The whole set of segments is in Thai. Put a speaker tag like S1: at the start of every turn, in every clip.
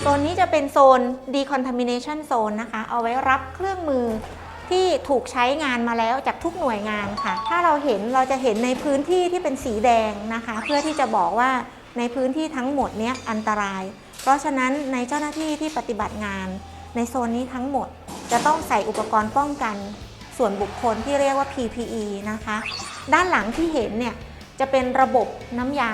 S1: โซนนี้จะเป็นโซน decontamination zone นะคะ เอาไว้รับเครื่องมือที่ถูกใช้งานมาแล้วจากทุกหน่วยงานค่ะ ถ้าเราเห็นเราจะเห็นในพื้นที่ที่เป็นสีแดงนะคะ เพื่อที่จะบอกว่าในพื้นที่ทั้งหมดเนี้ยอันตราย เพราะฉะนั้นในเจ้าหน้าที่ที่ปฏิบัติงาน ในโซนนี้ทั้งหมด จะต้องใส่อุปกรณ์ป้องกัน ส่วนบุคคลที่เรียกว่า PPE นะคะ ด้านหลังที่เห็นเนี่ยจะเป็นระบบน้ำยา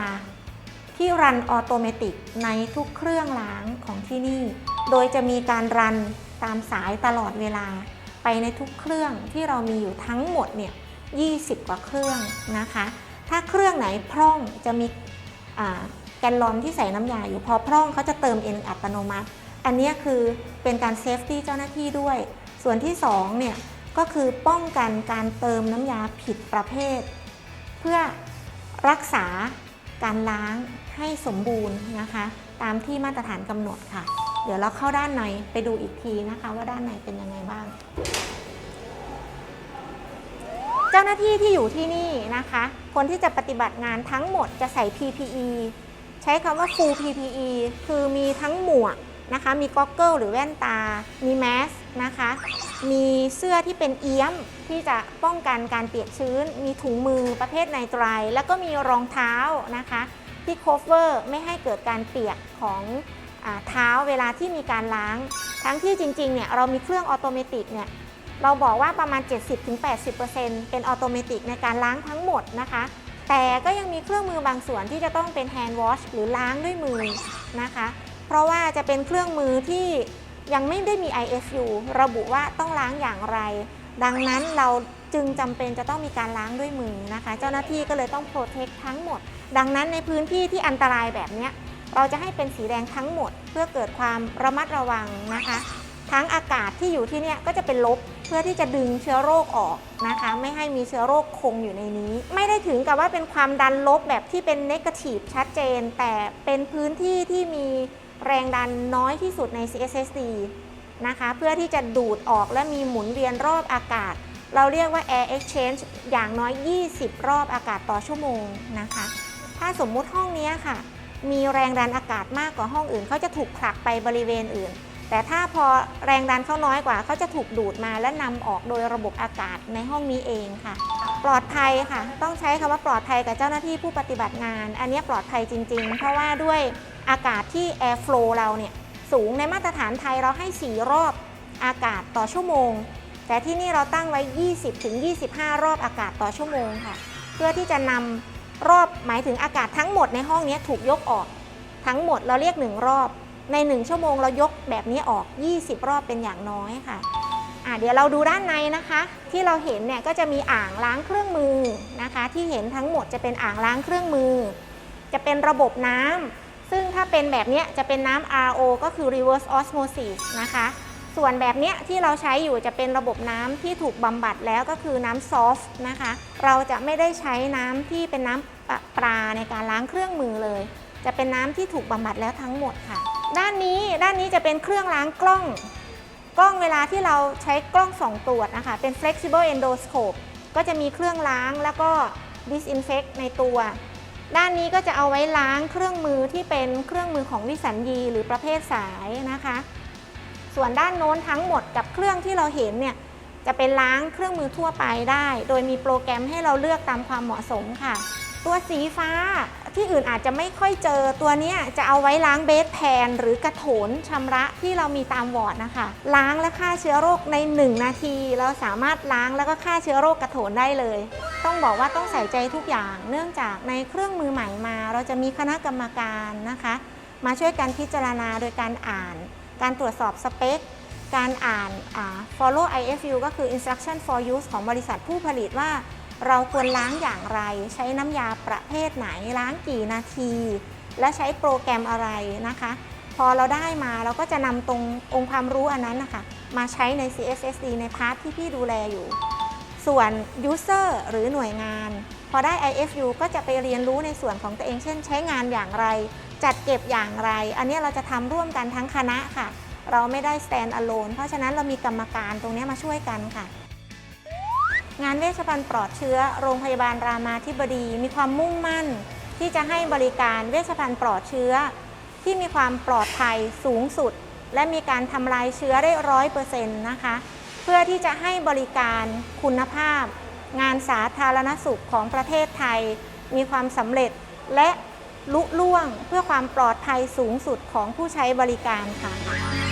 S1: ที่รันออโตเมติกในทุกเครื่องล้างของที่นี่ โดยจะมีการรันตามสายตลอดเวลา ไปในทุกเครื่องที่เรามีอยู่ทั้งหมดเนี่ย 20 กว่าเครื่องนะคะ ถ้าเครื่องไหนพร่องจะมีแกนลอนที่ใส่น้ำยาอยู่พอพร่องเขาจะเติมเองอัตโนมัติ อันนี้คือเป็นการเซฟตี้เจ้าหน้าที่ด้วย ส่วนที่2เนี่ยก็คือป้องกันการเติมน้ำยาผิดประเภท เพื่อรักษาการล้าง ให้สมบูรณ์นะคะ ตามที่มาตรฐานกำหนดค่ะ เดี๋ยวเราเข้าด้านในไปดูอีกทีนะคะ ว่าด้านในเป็นยังไงบ้าง เจ้าหน้าที่ที่อยู่ที่นี่นะคะ คนที่จะปฏิบัติงานทั้งหมดจะใส่ PPE ใช้คำว่า full PPE คือมีทั้งหมวกนะคะ มีก็อกเกิลหรือแว่นตา มีแมสนะคะ มีเสื้อที่เป็นเอี้ยมที่จะป้องกันการเปียกชื้น มีถุงมือประเภทไนไตรแล้วก็มีรองเท้านะคะ ที่ cover ไม่ให้เกิดการเปียกของอเท้าเวลาที่มีการล้าง ทั้งที่จริงๆเนี่ยเรามีเครื่องออโตเมติกเนี่ยเราบอกว่าประมาณ 70-80%เป็นออโตเมติกในการล้างทั้งหมดนะคะ แต่ก็ยังมีเครื่องมือบางส่วนที่จะต้องเป็นแฮนด์วอชหรือล้างด้วยมือนะคะ เพราะว่าจะเป็นเครื่องมือที่ยังไม่ได้มี IFU ระบุว่าต้องล้างอย่างไร ดังนั้นเราจึงจำเป็นจะต้องมีการล้างด้วยมือนะคะ เจ้าหน้าที่ก็เลยต้องโปรเทคทั้งหมด ดังนั้นในพื้นที่ที่อันตรายแบบนี้เราจะให้เป็นสีแดงทั้งหมด เพื่อเกิดความระมัดระวังนะคะ ทั้งอากาศที่อยู่ที่นี่ก็จะเป็นลบเพื่อที่จะดึงเชื้อโรคออกนะคะ ไม่ให้มีเชื้อโรคคงอยู่ในนี้ ไม่ได้ถึงกับว่าเป็นความดันลบแบบที่เป็นเนกาทีฟชัดเจน แต่เป็นพื้นที่ที่มีแรงดันน้อยที่สุดใน CSSD นะคะ เพื่อที่จะดูดออกและมีหมุนเวียนรอบอากาศ เราเรียกว่า air exchange อย่างน้อย 20 รอบอากาศต่อชั่วโมงนะคะ ถ้าสมมุติห้องนี้ค่ะ มีแรงดันอากาศมากกว่าห้องอื่นเขาจะถูกผลักไปบริเวณอื่น แต่ถ้าพอแรงดันเขาน้อยกว่าเขาจะถูกดูดมาและนำออกโดยระบบอากาศในห้องนี้เองค่ะ ปลอดภัยค่ะ ต้องใช้คำว่าปลอดภัยกับเจ้าหน้าที่ผู้ปฏิบัติงาน อันนี้ปลอดภัยจริง ๆ เพราะว่าด้วยอากาศที่ air flow เราเนี่ยสูงในมาตรฐานไทยเราให้ 4 รอบอากาศต่อชั่วโมง แต่ที่นี่เราตั้งไว้ 20-25 รอบอากาศต่อชั่วโมงค่ะ เพื่อที่จะนำ รอบหมายถึงอากาศทั้งหมดในห้องนี้ถูกยกออก ทั้งหมดเราเรียก 1 รอบ ใน 1 ชั่วโมงเรายกแบบนี้ออก 20 รอบเป็นอย่างน้อยค่ะอะเดี๋ยวเราดูด้านในนะคะ ที่เราเห็นเนี่ยก็จะมีอ่างล้างเครื่องมือนะคะ ที่เห็นทั้งหมดจะเป็นอ่างล้างเครื่องมือ จะเป็นระบบน้ำซึ่งถ้าเป็นแบบนี้จะเป็นน้ำ RO ก็คือ reverse osmosis นะคะ ส่วนแบบเนี้ยที่เราใช้อยู่จะเป็นระบบน้ำที่ถูกบำบัดแล้วก็คือน้ำซอฟต์นะคะ เราจะไม่ได้ใช้น้ำที่เป็นน้ำปปลาในการล้างเครื่องมือเลย จะเป็นน้ำที่ถูกบำบัดแล้วทั้งหมดค่ะ ด้านนี้ด้านนี้จะเป็นเครื่องล้างกล้อง กล้องเวลาที่เราใช้กล้องสองตรวจนะคะ เป็น flexible endoscope ก็จะมีเครื่องล้างแล้วก็ disinfect ในตัว ด้านนี้ก็จะเอาไว้ล้างเครื่องมือที่เป็นเครื่องมือของวิสัญญีหรือประเภทสายนะคะ ส่วนด้านโน้นทั้งหมดกับเครื่องที่เราเห็นเนี่ยจะเป็นล้างเครื่องมือทั่วไปได้ โดยมีโปรแกรมให้เราเลือกตามความเหมาะสมค่ะ ตัวสีฟ้าที่อื่นอาจจะไม่ค่อยเจอตัวนี้จะเอาไว้ล้างเบสแพนหรือกระโถนชำระที่เรามีตามวอร์ดนะคะ ล้างและฆ่าเชื้อโรคใน 1 นาที เราสามารถล้างแล้วก็ฆ่าเชื้อโรคกระโถนได้เลย ต้องบอกว่าต้องใส่ใจทุกอย่าง เนื่องจากในเครื่องมือใหม่มา เราจะมีคณะกรรมการนะคะ มาช่วยกันพิจารณาโดยการอ่าน การตรวจสอบสเปค การอ่านา follow IFU ก็คือ instruction for use ของบริษัทผู้ผลิตว่า เราควรล้างอย่างไร ใช้น้ำยาประเภทไหน ล้างกี่นาที และใช้โปรแกรมอะไรนะคะ พอเราได้มาเราก็จะนำตรงองค์ความรู้อันนั้นนะคะมาใช้ใน CSSD ในพาร์ทที่พี่ดูแลอยู่ ส่วน user หรือหน่วยงาน พอได้ IFU ก็จะไปเรียนรู้ในส่วนของตัวเอง เช่น ใช้งานอย่างไร จัดเก็บอย่างไร อันนี้เราจะทำร่วมกันทั้งคณะค่ะ เราไม่ได้ stand alone เพราะฉะนั้นเรามีกรรมการตรงนี้มาช่วยกันค่ะ งานเวชภัณฑ์ปลอดเชื้อ โรงพยาบาลรามาธิบดี มีความมุ่งมั่น ที่จะให้บริการเวชภัณฑ์ปลอดเชื้อ ที่มีความปลอดภัยสูงสุด และมีการทำลายเชื้อได้ร้อยเปอร์เซ็นต์นะคะ เพื่อที่จะให้บริการคุณภาพ งานสาธารณสุขของประเทศไทย มีความสำเร็จและ ลุล่วงเพื่อความปลอดภัยสูงสุดของผู้ใช้บริการค่ะ